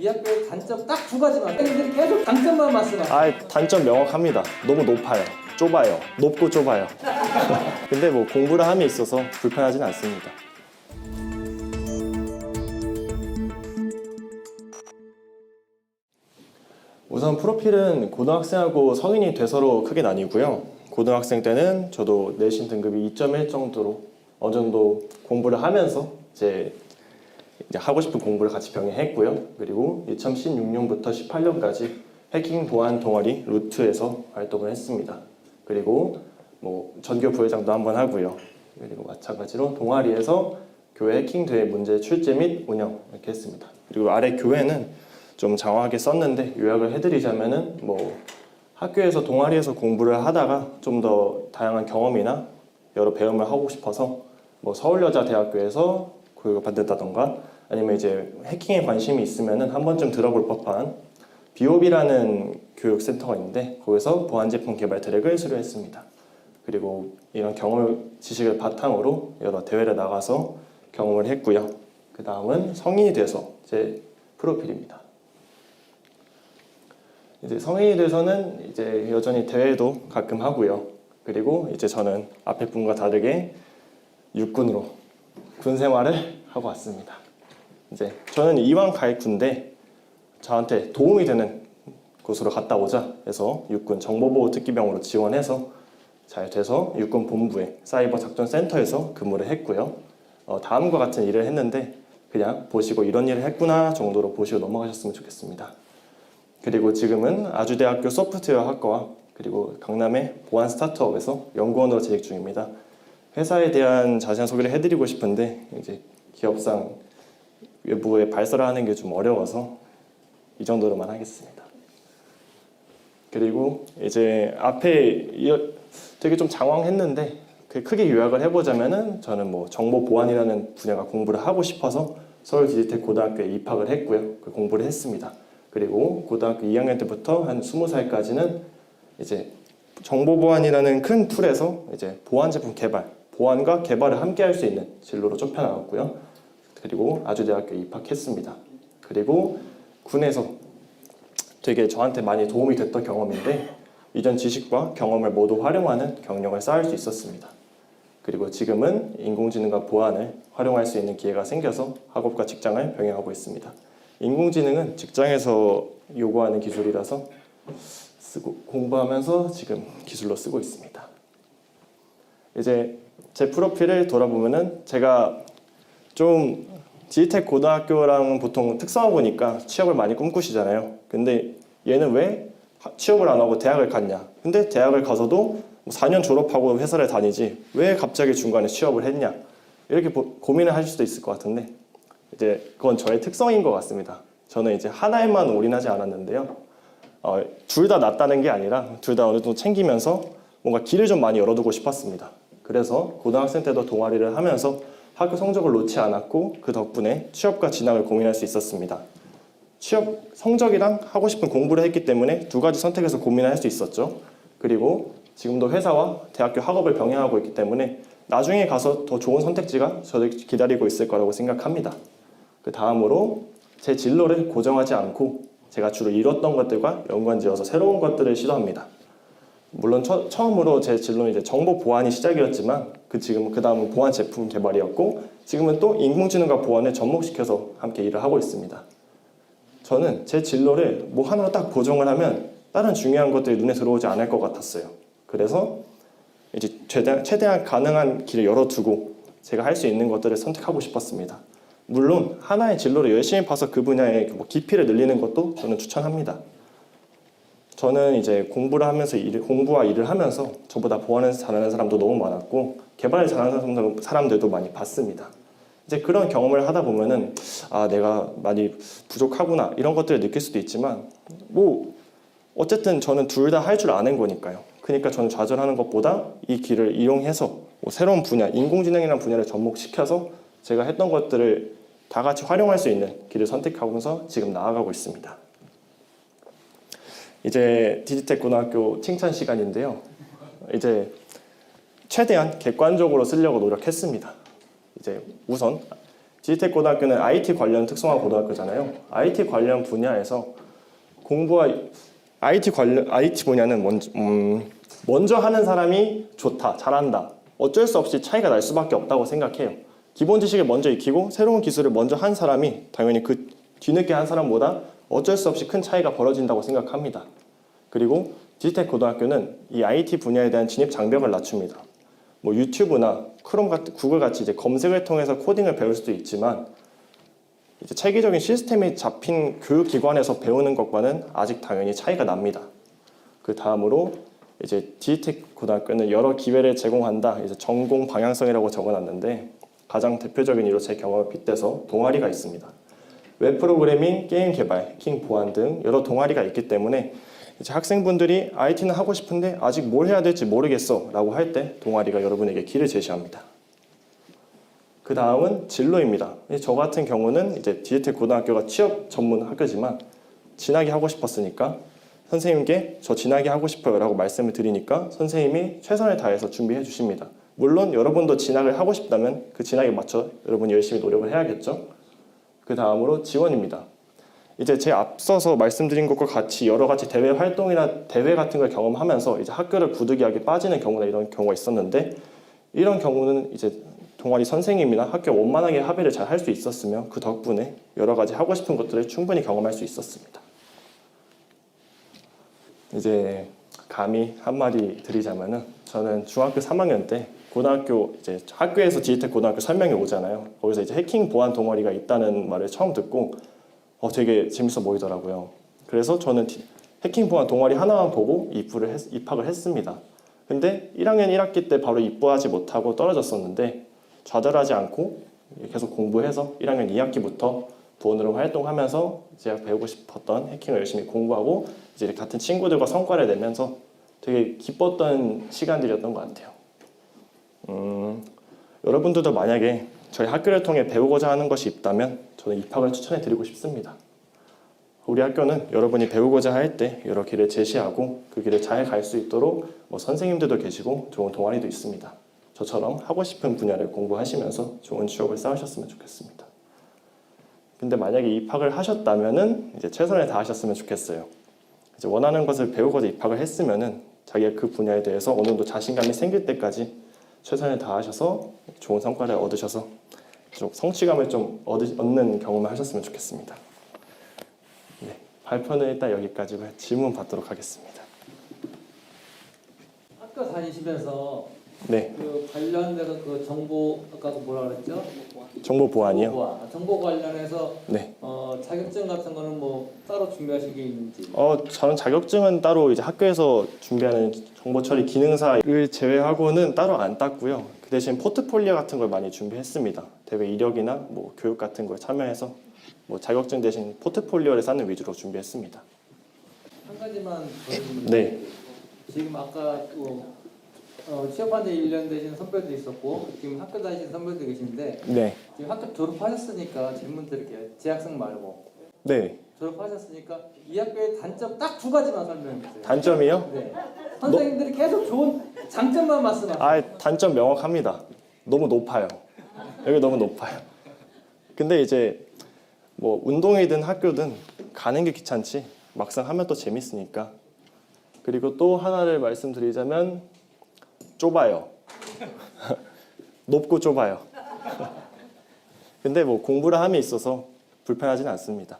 이 학교의 단점 딱 두 가지만 학생들이 계속 장점만 말씀하세요. 아 단점 명확합니다. 너무 높아요. 좁아요. 높고 좁아요. 근데 뭐 공부를 함에 있어서 불편하진 않습니다. 우선 프로필은 고등학생하고 성인이 돼서로 크게 나뉘고요. 고등학생 때는 저도 내신 등급이 2.1 정도로 어느 정도 공부를 하면서 제 이제 하고 싶은 공부를 같이 병행했고요. 그리고 2016년부터 18년까지 해킹 보안 동아리 루트에서 활동을 했습니다. 그리고 뭐 전교 부회장도 한번 하고요. 그리고 마찬가지로 동아리에서 교회 해킹 대회 문제 출제 및 운영 이렇게 했습니다. 그리고 아래 교회는 좀 장황하게 썼는데 요약을 해드리자면은 뭐 학교에서 동아리에서 공부를 하다가 좀 더 다양한 경험이나 여러 배움을 하고 싶어서 뭐 서울여자대학교에서 교육을 받는다던가 아니면 이제 해킹에 관심이 있으면은 한 번쯤 들어볼 법한 비오비라는 교육센터가 있는데 거기서 보안 제품 개발 트랙을 수료했습니다. 그리고 이런 경험 지식을 바탕으로 여러 대회를 나가서 경험을 했고요. 그 다음은 성인이 돼서 제 프로필입니다. 이제 성인이 돼서는 이제 여전히 대회도 가끔 하고요. 그리고 이제 저는 앞에 분과 다르게 육군으로 군 생활을 하고 왔습니다. 이제 저는 이왕 갈 군데 저한테 도움이 되는 곳으로 갔다 오자 해서 육군 정보보호 특기병으로 지원해서 잘 돼서 육군 본부의 사이버 작전 센터에서 근무를 했고요. 어, 다음과 같은 일을 했는데 그냥 보시고 이런 일을 했구나 정도로 보시고 넘어가셨으면 좋겠습니다. 그리고 지금은 아주대학교 소프트웨어 학과와 그리고 강남의 보안 스타트업에서 연구원으로 재직 중입니다. 회사에 대한 자세한 소개를 해드리고 싶은데 이제 기업상 외부에 발설을 하는 게 좀 어려워서 이 정도로만 하겠습니다. 그리고 이제 앞에 되게 좀 장황했는데 그 크게 요약을 해보자면은 저는 뭐 정보 보안이라는 분야가 공부를 하고 싶어서 서울 디지텍 고등학교에 입학을 했고요. 그 공부를 했습니다. 그리고 고등학교 2학년 때부터 한 20살까지는 이제 정보 보안이라는 큰 틀에서 이제 보안 제품 개발, 보안과 개발을 함께 할 수 있는 진로로 좁혀 나갔고요. 그리고 아주대학교에 입학했습니다. 그리고 군에서 되게 저한테 많이 도움이 됐던 경험인데 이전 지식과 경험을 모두 활용하는 경력을 쌓을 수 있었습니다. 그리고 지금은 인공지능과 보안을 활용할 수 있는 기회가 생겨서 학업과 직장을 병행하고 있습니다. 인공지능은 직장에서 요구하는 기술이라서 쓰고 공부하면서 지금 기술로 쓰고 있습니다. 이제 제 프로필을 돌아보면은 제가 좀 디지텍 고등학교랑 보통 특성화 보니까 취업을 많이 꿈꾸시잖아요. 근데 얘는 왜 하- 취업을 안 하고 대학을 갔냐? 근데 대학을 가서도 4년 졸업하고 회사를 다니지 왜 갑자기 중간에 취업을 했냐? 이렇게 보- 고민을 하실 수도 있을 것 같은데 이제 그건 저의 특성인 것 같습니다. 저는 이제 하나에만 올인하지 않았는데요. 어, 둘 다 낫다는 게 아니라 둘 다 어느 정도 챙기면서 뭔가 길을 좀 많이 열어두고 싶었습니다. 그래서 고등학생 때도 동아리를 하면서 학교 성적을 놓지 않았고 그 덕분에 취업과 진학을 고민할 수 있었습니다. 취업 성적이랑 하고 싶은 공부를 했기 때문에 두 가지 선택에서 고민을 할수 있었죠. 그리고 지금도 회사와 대학교 학업을 병행하고 있기 때문에 나중에 가서 더 좋은 선택지가 저를 기다리고 있을 거라고 생각합니다. 그 다음으로 제 진로를 고정하지 않고 제가 주로 이뤘던 것들과 연관지어서 새로운 것들을 시도합니다. 물론 처, 처음으로 제 진로는 이제 정보 보안이 시작이었지만 그 지금 그 다음은 보안 제품 개발이었고 지금은 또 인공지능과 보안을 접목시켜서 함께 일을 하고 있습니다. 저는 제 진로를 뭐 하나로 딱 고정을 하면 다른 중요한 것들이 눈에 들어오지 않을 것 같았어요. 그래서 이제 최대한, 최대한 가능한 길을 열어두고 제가 할 수 있는 것들을 선택하고 싶었습니다. 물론 하나의 진로를 열심히 봐서 그 분야의 뭐 깊이를 늘리는 것도 저는 추천합니다. 저는 이제 공부를 하면서 일, 공부와 일을 하면서 저보다 보안을 잘하는 사람도 너무 많았고 개발을 잘하는 사람들- 사람들도 많이 봤습니다. 이제 그런 경험을 하다 보면은 아 내가 많이 부족하구나 이런 것들을 느낄 수도 있지만 뭐 어쨌든 저는 둘 다 할 줄 아는 거니까요. 그러니까 저는 좌절하는 것보다 이 길을 이용해서 뭐 새로운 분야 인공지능이라는 분야를 접목시켜서 제가 했던 것들을 다 같이 활용할 수 있는 길을 선택하면서 지금 나아가고 있습니다. 이제 디지텍 고등학교 칭찬 시간인데요. 이제 최대한 객관적으로 쓰려고 노력했습니다. 이제 우선 디지텍 고등학교는 IT 관련 특성화 고등학교잖아요. IT 관련 분야에서 공부와 IT 관련 IT 분야는 먼저 음, 먼저 하는 사람이 좋다, 잘한다. 어쩔 수 없이 차이가 날 수밖에 없다고 생각해요. 기본 지식을 먼저 익히고 새로운 기술을 먼저 한 사람이 당연히 그 뒤늦게 한 사람보다 어쩔 수 없이 큰 차이가 벌어진다고 생각합니다. 그리고 디지텍 고등학교는 이 IT 분야에 대한 진입 장벽을 낮춥니다. 뭐 유튜브나 크롬 같은 구글 같이 이제 검색을 통해서 코딩을 배울 수도 있지만 이제 체계적인 시스템이 잡힌 교육 기관에서 배우는 것과는 아직 당연히 차이가 납니다. 그 다음으로 이제 디지텍 고등학교는 여러 기회를 제공한다. 이제 전공 방향성이라고 적어놨는데 가장 대표적인 이로 제 경험을 빗대서 동아리가 있습니다. 웹 프로그래밍, 게임 개발, 해킹 보안 등 여러 동아리가 있기 때문에 이제 학생분들이 IT는 하고 싶은데 아직 뭘 해야 될지 모르겠어 라고 할 때 동아리가 여러분에게 길을 제시합니다. 그 다음은 진로입니다. 저 같은 경우는 이제 디지텍 고등학교가 취업 전문 학교지만 진학이 하고 싶었으니까 선생님께 저 진학이 하고 싶어요 라고 말씀을 드리니까 선생님이 최선을 다해서 준비해 주십니다. 물론 여러분도 진학을 하고 싶다면 그 진학에 맞춰 여러분이 열심히 노력을 해야겠죠. 그 다음으로 지원입니다. 이제 제 앞서서 말씀드린 것과 같이 여러 가지 대외 활동이나 대회 같은 걸 경험하면서 이제 학교를 부득이하게 빠지는 경우나 이런 경우가 있었는데 이런 경우는 이제 동아리 선생님이나 학교 원만하게 합의를 잘 할 수 있었으며 그 덕분에 여러 가지 하고 싶은 것들을 충분히 경험할 수 있었습니다. 이제 감히 한마디 드리자면은 저는 중학교 3학년 때 고등학교 이제 학교에서 디지텍 고등학교 설명이 오잖아요. 거기서 이제 해킹 보안 동아리가 있다는 말을 처음 듣고 어 되게 재밌어 보이더라고요. 그래서 저는 디- 해킹 보안 동아리 하나만 보고 입부를 했- 입학을 했습니다. 근데 1학년 1학기 때 바로 입부하지 못하고 떨어졌었는데 좌절하지 않고 계속 공부해서 1학년 2학기부터 부원으로 활동하면서 제가 배우고 싶었던 해킹을 열심히 공부하고 이제 같은 친구들과 성과를 내면서 되게 기뻤던 시간들이었던 것 같아요. 음, 여러분들도 만약에 저희 학교를 통해 배우고자 하는 것이 있다면 저는 입학을 추천해 드리고 싶습니다. 우리 학교는 여러분이 배우고자 할 때 여러 길을 제시하고 그 길을 잘 갈 수 있도록 뭐 선생님들도 계시고 좋은 동아리도 있습니다. 저처럼 하고 싶은 분야를 공부하시면서 좋은 추억을 쌓으셨으면 좋겠습니다. 근데 만약에 입학을 하셨다면은 이제 최선을 다하셨으면 좋겠어요. 이제 원하는 것을 배우고자 입학을 했으면은 자기가 그 분야에 대해서 어느 정도 자신감이 생길 때까지 최선을 다하셔서 좋은 성과를 얻으셔서 좀 성취감을 좀 얻으, 얻는 경험을 하셨으면 좋겠습니다. 네, 발표는 일단 여기까지고 질문 받도록 하겠습니다. 학교 다니시면서 네, 그 관련돼서 그 정보 아까 그 뭐라 그랬죠? 정보 보안이요. 정보 보안. 정보 관련해서 네. 어, 자격증 같은 거는 뭐 따로 준비하신 게 있는지. 어, 저는 자격증은 따로 이제 학교에서 준비하는 정보 처리 기능사를 제외하고는 따로 안 땄고요. 그 대신 포트폴리오 같은 걸 많이 준비했습니다. 대외 이력이나 뭐 교육 같은 걸 참여해서 뭐 자격증 대신 포트폴리오를 쌓는 위주로 준비했습니다. 한 가지만 더 질문 네. 지금 아까 그, 어, 취업한 지 1년 되신 선배도 있었고 지금 학교 다니시는 선배도 계신데 네. 지금 학교 졸업하셨으니까 질문 드릴게요. 재학생 말고 네. 졸업하셨으니까 이 학교의 단점 딱 두 가지만 설명해 주세요. 단점이요? 네. 선생님들이 계속 좋은 장점만 말씀하세요. 아, 단점 명확합니다. 너무 높아요. 여기 너무 높아요. 근데 이제 뭐 운동이든 학교든 가는 게 귀찮지 막상 하면 또 재밌으니까. 그리고 또 하나를 말씀드리자면 좁아요. 높고 좁아요. 근데 뭐 공부를 함에 있어서 불편하진 않습니다.